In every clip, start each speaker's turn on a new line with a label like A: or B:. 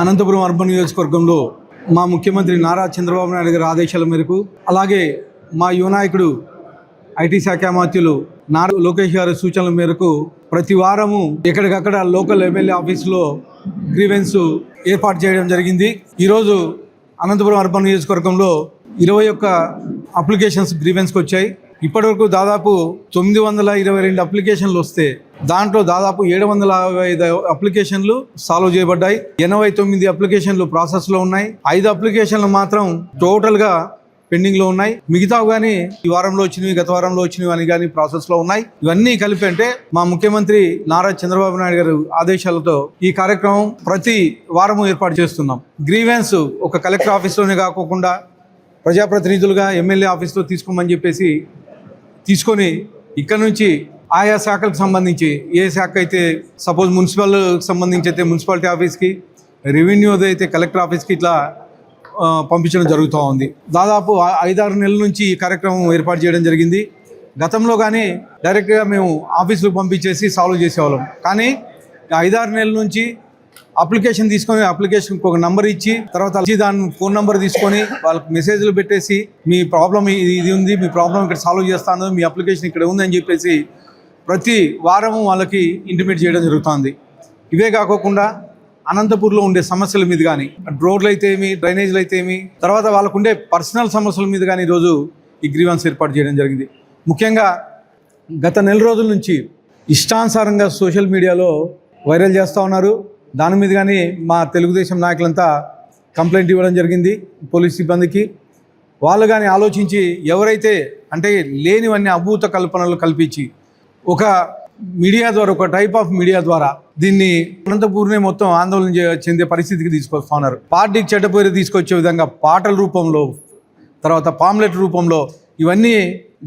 A: Anantapuram urban నియోజకవర్గంలో మా ముఖ్యమంత్రి నారా చంద్రబాబు నాయుడు గారి ఆదేశాల మేరకు అలాగే మా యువనాయకుడు ఐటీ శాఖ మంత్రులు నారా లోకేష్ గారి సూచనల మేరకు ప్రతి వారము ఎక్కడికక్కడ లోకల్ ఎమ్మెల్యే ఆఫీసులో గ్రీవెన్స్ ఏర్పాటు చేయడం జరిగింది. ఈరోజు అనంతపురం అర్బన్ నియోజకవర్గంలో ఇరవై ఒక్క అప్లికేషన్స్ గ్రీవెన్స్కి వచ్చాయి. ఇప్పటివరకు దాదాపు తొమ్మిది వందల ఇరవై రెండు అప్లికేషన్లు వస్తే దాంట్లో దాదాపు ఏడు వందల అరవై ఐదు అప్లికేషన్లు సాల్వ్ చేయబడ్డాయి. ఎనభై తొమ్మిది అప్లికేషన్లు ప్రాసెస్లో ఉన్నాయి. ఐదు అప్లికేషన్లు మాత్రం టోటల్గా పెండింగ్లో ఉన్నాయి. మిగతా కానీ ఈ వారంలో వచ్చినవి గత వారంలో వచ్చినవి అని కానీ ప్రాసెస్లో ఉన్నాయి. ఇవన్నీ కలిపి అంటే మా ముఖ్యమంత్రి నారా చంద్రబాబు నాయుడు గారు ఆదేశాలతో ఈ కార్యక్రమం ప్రతి వారము ఏర్పాటు చేస్తున్నాం. గ్రీవెన్స్ ఒక కలెక్టర్ ఆఫీస్లోనే కాకోకుండా ప్రజాప్రతినిధులుగా ఎమ్మెల్యే ఆఫీస్లో తీసుకోమని చెప్పేసి తీసుకొని ఇక్కడ నుంచి ఆయా శాఖలకు సంబంధించి ఏ శాఖ అయితే సపోజ్ మున్సిపల్ సంబంధించి అయితే మున్సిపాలిటీ ఆఫీస్కి రెవెన్యూది అయితే కలెక్టర్ ఆఫీస్కి ఇట్లా పంపించడం జరుగుతూ ఉంది. దాదాపు ఐదారు నెలల నుంచి ఈ కార్యక్రమం ఏర్పాటు చేయడం జరిగింది. గతంలో కానీ డైరెక్ట్గా మేము ఆఫీసులకు పంపించేసి సాల్వ్ చేసేవాళ్ళం. కానీ ఐదారు నెలల నుంచి అప్లికేషన్ తీసుకొని అప్లికేషన్ ఒక నంబర్ ఇచ్చి తర్వాత వచ్చి దాని ఫోన్ నంబర్ తీసుకొని వాళ్ళకి మెసేజ్లు పెట్టేసి మీ ప్రాబ్లం ఇది ఇది ఉంది మీ ప్రాబ్లం ఇక్కడ సాల్వ్ చేస్తాను మీ అప్లికేషన్ ఇక్కడ ఉంది అని చెప్పేసి ప్రతి వారం వాళ్ళకి ఇంటిమేట్ చేయడం జరుగుతుంది. ఇవే కాకోకుండా అనంతపూర్లో ఉండే సమస్యల మీద కానీ రోడ్లు అయితే ఏమి డ్రైనేజీలు అయితే ఏమి తర్వాత వాళ్ళకు ఉండే పర్సనల్ సమస్యల మీద కానీ ఈరోజు ఈ గ్రీవెన్స్ ఏర్పాటు చేయడం జరిగింది. ముఖ్యంగా గత నెల రోజుల నుంచి ఇష్టానుసారంగా సోషల్ మీడియాలో వైరల్ చేస్తూ ఉన్నారు. దాని మీద కానీ మా తెలుగుదేశం నాయకులంతా కంప్లైంట్ ఇవ్వడం జరిగింది పోలీస్ సిబ్బందికి. వాళ్ళు కానీ ఆలోచించి ఎవరైతే అంటే లేనివన్నీ అభూత కల్పనలు కల్పించి ఒక మీడియా ద్వారా ఒక టైప్ ఆఫ్ మీడియా ద్వారా దీన్ని అనంతపూర్నే మొత్తం ఆందోళన చెందే పరిస్థితికి తీసుకొస్తా ఉన్నారు పార్టీకి చెడ్డపేరు తీసుకొచ్చే విధంగా పాటల రూపంలో తర్వాత పాంప్లెట్ రూపంలో ఇవన్నీ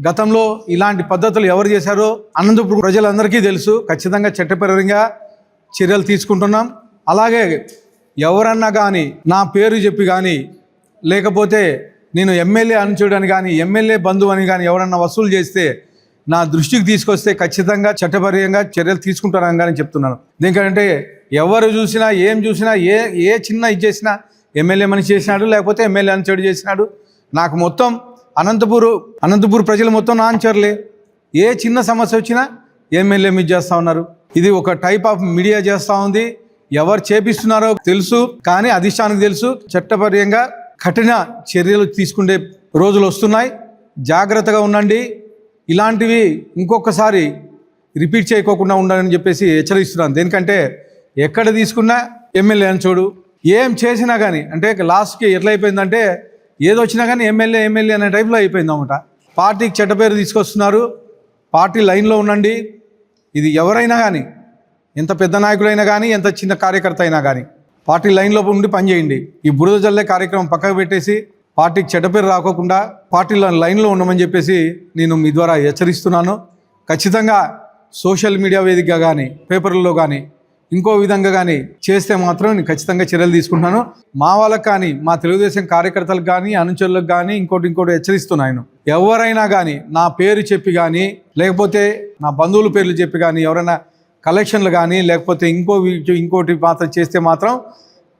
A: గతంలో ఇలాంటి పద్ధతులు ఎవరు చేశారో అనంతపురం ప్రజలందరికీ తెలుసు. ఖచ్చితంగా చట్టపరంగా చర్యలు తీసుకుంటున్నాం. అలాగే ఎవరన్నా కానీ నా పేరు చెప్పి కానీ లేకపోతే నేను ఎమ్మెల్యే అనుచూడని కానీ ఎమ్మెల్యే బంధువు అని కానీ ఎవరన్నా వసూలు చేస్తే నా దృష్టికి తీసుకొస్తే ఖచ్చితంగా చట్టపరంగా చర్యలు తీసుకుంటానని కానీ చెప్తున్నాను. ఎందుకంటే ఎవరు చూసినా ఏం చూసినా ఏ ఏ చిన్న ఇది చేసినా ఎమ్మెల్యే మనిషి చేసినాడు లేకపోతే ఎమ్మెల్యే అనుచరుడు చేసినాడు. నాకు మొత్తం అనంతపూర్ అనంతపూర్ ప్రజలు మొత్తం నాంచర్లే ఏ చిన్న సమస్య వచ్చినా ఎమ్మెల్యే మీద చేస్తూ ఉన్నారు. ఇది ఒక టైప్ ఆఫ్ మీడియా చేస్తూ ఉంది. ఎవరు చేపిస్తున్నారో తెలుసు కానీ అధిష్టానికి తెలుసు. చట్టపర్యంగా కఠిన చర్యలు తీసుకునే రోజులు వస్తున్నాయి. జాగ్రత్తగా ఉండండి. ఇలాంటివి ఇంకొకసారి రిపీట్ చేయకోకుండా ఉండాలని చెప్పేసి హెచ్చరిస్తున్నాను. దేనికంటే ఎక్కడ తీసుకున్నా ఎమ్మెల్యే అని చూడు. ఏం చేసినా కానీ అంటే లాస్ట్కి ఎట్లా అయిపోయిందంటే ఏది వచ్చినా కానీ ఎమ్మెల్యే ఎమ్మెల్యే అనే టైప్లో అయిపోయింది అన్నమాట పార్టీకి చెడ్డ పేరు తీసుకొస్తున్నారు. పార్టీ లైన్లో ఉండండి. ఇది ఎవరైనా కానీ ఎంత పెద్ద నాయకుడైనా కానీ ఎంత చిన్న కార్యకర్త అయినా కానీ పార్టీ లైన్లో ఉండి పనిచేయండి ఈ బురద జల్లే కార్యక్రమం పక్కకు పెట్టేసి పార్టీకి చెడ్డపేరు రాకోకుండా పార్టీలో లైన్లో ఉండమని చెప్పేసి నేను మీ ద్వారా హెచ్చరిస్తున్నాను. ఖచ్చితంగా సోషల్ మీడియా వేదికగా కానీ పేపర్లలో కానీ ఇంకో విధంగా కానీ చేస్తే మాత్రం నేను ఖచ్చితంగా చర్యలు తీసుకుంటున్నాను మా వాళ్ళకి కానీ మా తెలుగుదేశం కార్యకర్తలకు కానీ అనుచరులకు కానీ ఇంకోటి ఇంకోటి హెచ్చరిస్తున్నాను ఎవరైనా కానీ నా పేరు చెప్పి కానీ లేకపోతే నా బంధువుల పేర్లు చెప్పి కానీ ఎవరైనా కలెక్షన్లు కానీ లేకపోతే ఇంకో ఇంకోటి మాత్రం చేస్తే మాత్రం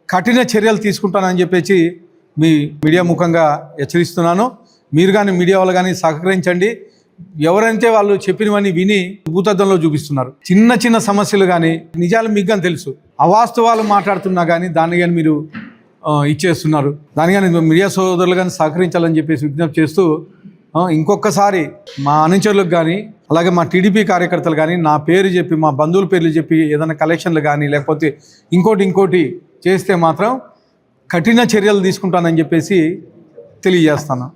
A: కఠిన చర్యలు తీసుకుంటానని చెప్పేసి మీ మీడియా ముఖంగా హెచ్చరిస్తున్నాను. మీరు కానీ మీడియా వాళ్ళు కానీ సహకరించండి. ఎవరైతే వాళ్ళు చెప్పినవన్నీ విని భూతద్దంలో చూపిస్తున్నారు. చిన్న చిన్న సమస్యలు కానీ నిజాలు మీకు తెలుసు. అవాస్తవాలు మాట్లాడుతున్నా కానీ దాన్ని కానీ మీరు ఇచ్చేస్తున్నారు. దాని కానీ మీడియా సోదరులు కానీ సహకరించాలని చెప్పేసి విజ్ఞప్తి చేస్తూ ఇంకొకసారి మా అనుచరులకు కానీ అలాగే మా టీడీపీ కార్యకర్తలు కానీ నా పేరు చెప్పి మా బంధువుల పేర్లు చెప్పి ఏదైనా కలెక్షన్లు కానీ లేకపోతే ఇంకోటి ఇంకోటి చేస్తే మాత్రం కఠిన చర్యలు తీసుకుంటానని చెప్పేసి తెలియజేస్తాను.